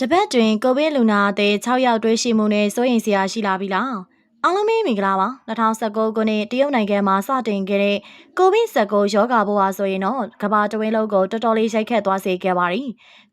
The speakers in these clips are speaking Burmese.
တပတ်တွင်ကိုဗစ်လူနာအသေး6ယောက်တွေ့ရှိမှုနဲ့စိုးရိမ်စရာရှိလာပြီလား အားလုံးပဲမင်္ဂလာပါ2019ခုနှစ်တရုတ်နိုင်ငံမှာစတင်ခဲ့တဲ့ကိုဗစ် 19 ရောဂါပိုးဟာဆိုရင်တော့ကမ္ဘာတဝင်းလုံးကိုတော်တော်လေးရိုက်ခတ်သွားစေခဲ့ပါပြီ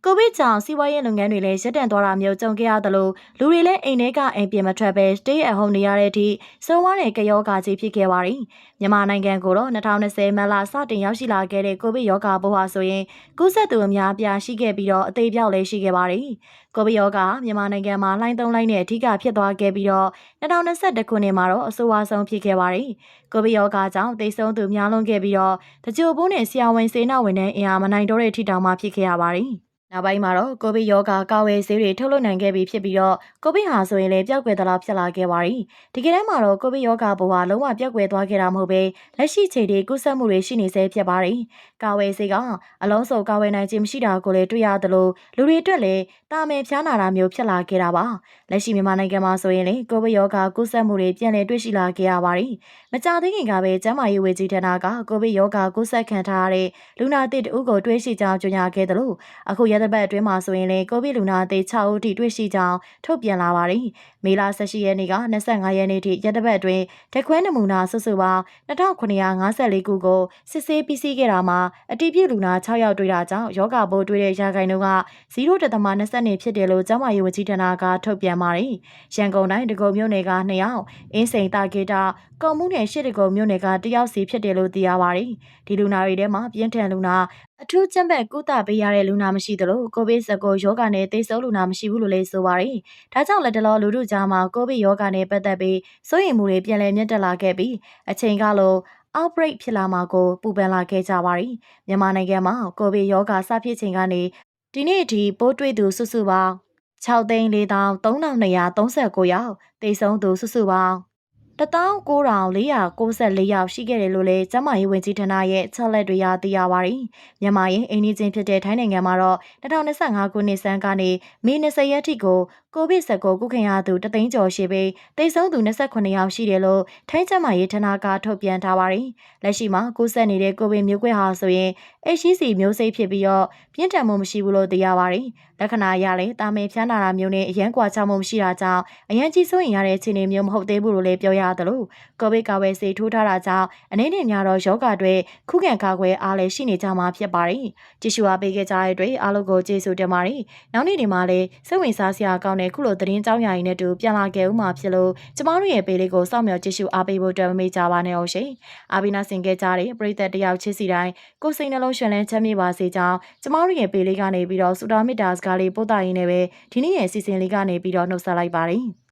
ကိုဗစ်ကြောင့်စီးပွားရေးလုပ်ငန်းတွေလည်းရပ်တန့်သွားတာမျိုးကြုံခဲ့ရသလိုလူတွေလည်းအိမ်ထဲကအိမ်ပြင်မထွက်ပဲ stay at home နေရတဲ့အထိစိုးဝါးတဲ့ကြောဂါကြီးဖြစ်ခဲ့ပါပြီမြန်မာနိုင်ငံကိုတော့2020မတ်လစတင်ရောက်ရှိလာခဲ့တဲ့ကိုဗစ်ရောဂါပိုးဟာဆိုရင်ကူးစက်သူအများအပြားရှိခဲ့ပြီးတော့အသေးပြောက်လည်းရှိခဲ့ပါတယ်ကိုဗစ်ရောဂါမြန်မာနိုင်ငံမှာလှိုင်းသုံးလိုက်နဲ့အထူးကဖြစ်သွားခဲ့ပြီးတော့2021ခုနှစ်မှာတော့အဆိုးအဝါဆုံးဖြစ်ခဲ့ပါတယ်။ကိုဗစ်ရောဂါကြောင့်တိတ်ဆုံးသူများလွန်ခဲ့ပြီးတော့တကြိုပိုးနဲ့ဆရာဝန်စေနာဝန်ထမ်းအင်အားမနိုင်တော့တဲ့ထိတောင်မှဖြစ်ခဲ့ရပါတယ်။ နောက်ပိုင်းမှာတော့ကိုဗစ်ရောဂါကာဝယ်ဆေးတွေထုတ်လုပ်နိုင်ခဲ့ပြီဖြစ်ပြီးတော့ကိုဗစ်ဟာဆိုရင်လည်းပျောက်ကွယ်သလားဖြစ်လာခဲ့ပါပြီ။ဒီကနေ့မှာတော့ကိုဗစ်ရောဂါပိုးဟာလုံးဝပျောက်ကွယ်သွားခဲ့တာမဟုတ်ပဲလက်ရှိချိန်ထိကူးစက်မှုတွေရှိနေဆဲဖြစ်ပါတယ်။ကာဝယ်ဆေးကအလုံးစုံကာဝယ်နိုင်ခြင်းမရှိတာကိုလည်းတွေ့ရသလိုလူတွေအတွက်လည်းတာမယ်ဖျားနာတာမျိုးဖြစ်လာခဲ့တာပါ။လက်ရှိမြန်မာနိုင်ငံမှာဆိုရင်လေကိုဗစ်ရောဂါကူးစက်မှုတွေပြန်လည်တွေ့ရှိလာခဲ့ရပါတယ်။မကြာသေးခင်ကပဲကျန်းမာရေးဝေကြီးဌာနကကိုဗစ်ရောဂါကူးစက်ခံထားရတဲ့လူနာတစ်တဦးကိုတွေ့ရှိကြောင်းကြေညာခဲ့တယ်လို့အခုရသပတ်အတွင်းမှာဆိုရင်လေကိုဗစ်လူနာအသေး6ဦးထိတွေ့ရှိကြောင်းထုတ်ပြန်လာပါတယ်။မေလ18ရက်နေ့က25ရက်နေ့ထိရသပတ်အတွင်းဓခွဲနမူနာစုစုပေါင်း2954ခုကိုစစ်ဆေးပြီးစီးခဲ့တာမှာအတိပြုလူနာ6ယောက်တွေ့တာကြောင့်ယောဂပိုးတွေ့တဲ့ရာခိုင်နှုန်းက0.20ဖြစ်တယ်လို့ကျန်းမာရေးဝန်ကြီးဌာနကထုတ်ပြန်ပါတယ်။ရန်ကုန်တိုင်းဒဂုံမြို့နယ်က2ယောက်အင်းစိန်တာဂေတာကော်မှုနယ်ရှစ်တကုံမြို့နယ်ကတယောက်စီဖြစ်တယ်လို့သိရပါတယ်။ဒီလူနာတွေထဲမှာပြင်းထန်လူနာ အထူးကျန်းမာကုသပေးရတဲ့လူနာမရှိသလိုကိုဗစ် 19 ရောဂါနဲ့သေဆုံးလူနာမရှိဘူးလို့လည်းဆိုပါတယ်။ဒါကြောင့်လက်တလောလူတို့ကြားမှာကိုဗစ်ရောဂါနဲ့ပတ်သက်ပြီးစိုးရိမ်မှုတွေပြန်လည်မြင့်တက်လာခဲ့ပြီးအချိန်ကလို့ outbreak ဖြစ်လာမှာကိုပူပန်လာခဲ့ကြပါရီမြန်မာနိုင်ငံမှာကိုဗစ်ရောဂါစဖြစ်ချိန်ကနေဒီနေ့အထိပိုးတွေ့သူစုစုပေါင်း6သိန်း4339ယောက်သေဆုံးသူစုစုပေါင်း 19494ယောက်ရှိခဲ့တယ်လို့လည်းကျန်းမာရေးဝန်ကြီးဌာနရဲ့ချက်လက်တွေရသိရပါတယ်။မြန်မာရင်အိန္ဒိချင်းဖြစ်တဲ့ထိုင်းနိုင်ငံမှာတော့2025ခုနှစ်စန်းကနေမေ20ရက်ထိကို ကိုဗစ် 19 ကုခင်ရသူတသိန်းကျော်ရှိပြီးတိတ်ဆုံးသူ28ယောက်ရှိတယ်လို့ထိုင်းကျန်းမာရေးဌာနကထုတ်ပြန်ထားပါတယ်။လက်ရှိမှာကူးစက်နေတဲ့ကိုဗစ်မျိုးကွဲဟာဆိုရင် HCC မျိုးစိဖြစ်ပြီးတော့ပြင်းထန်မှုမရှိဘူးလို့သိရပါတယ်။လက္ခဏာအရလည်းတာမင်ဖျားနာတာမျိုးနဲ့အရန်ကွာချမှုမရှိတာကြောင့်အရန်ကြီးစိုးရင်ရတဲ့အခြေအနေမျိုးမဟုတ်သေးဘူးလို့လည်းပြောရတယ်လို့ကိုဗစ်ကာဝယ်ဆေးထိုးထားတာကြောင့်အနေနဲ့များတော့ယောဂတွေခုခံကာကွယ်အားလည်းရှိနေကြမှာဖြစ်ပါတယ်။ကြည့်ရှုအားပေးခဲ့ကြတဲ့အတွက်အားလုံးကိုကျေးဇူးတင်ပါတယ်။နောက်နေ့ဒီမှာလည်းစိတ်ဝင်စားစရာကောင်းတဲ့ခုလိုသတင်းကြောင်းရာရင်းနဲ့တူပြန်လာခဲ့ဦးမှာဖြစ်လို့ကျမတို့ရဲ့ပေးလေးကိုစောင့်မျှော်ကြည့်ရှုအားပေးဖို့အတွက်မမေ့ကြပါနဲ့အောင်ရှင်။အားပေးနာဆင်ခဲ့ကြတဲ့ပရိသတ်တယောက်ချစ်စီတိုင်းကိုစိတ်နှလုံးရှင်လန်းချမ်းမြေ့ပါစေကြောင်းကျမတို့ရဲ့ပေးလေးကနေပြီးတော့စူတာမီတာစကားလေးပို့တာရင်းနဲ့ပဲဒီနေ့ရဲ့စီစဉ်လေးကနေပြီးတော့နှုတ်ဆက်လိုက်ပါတယ်။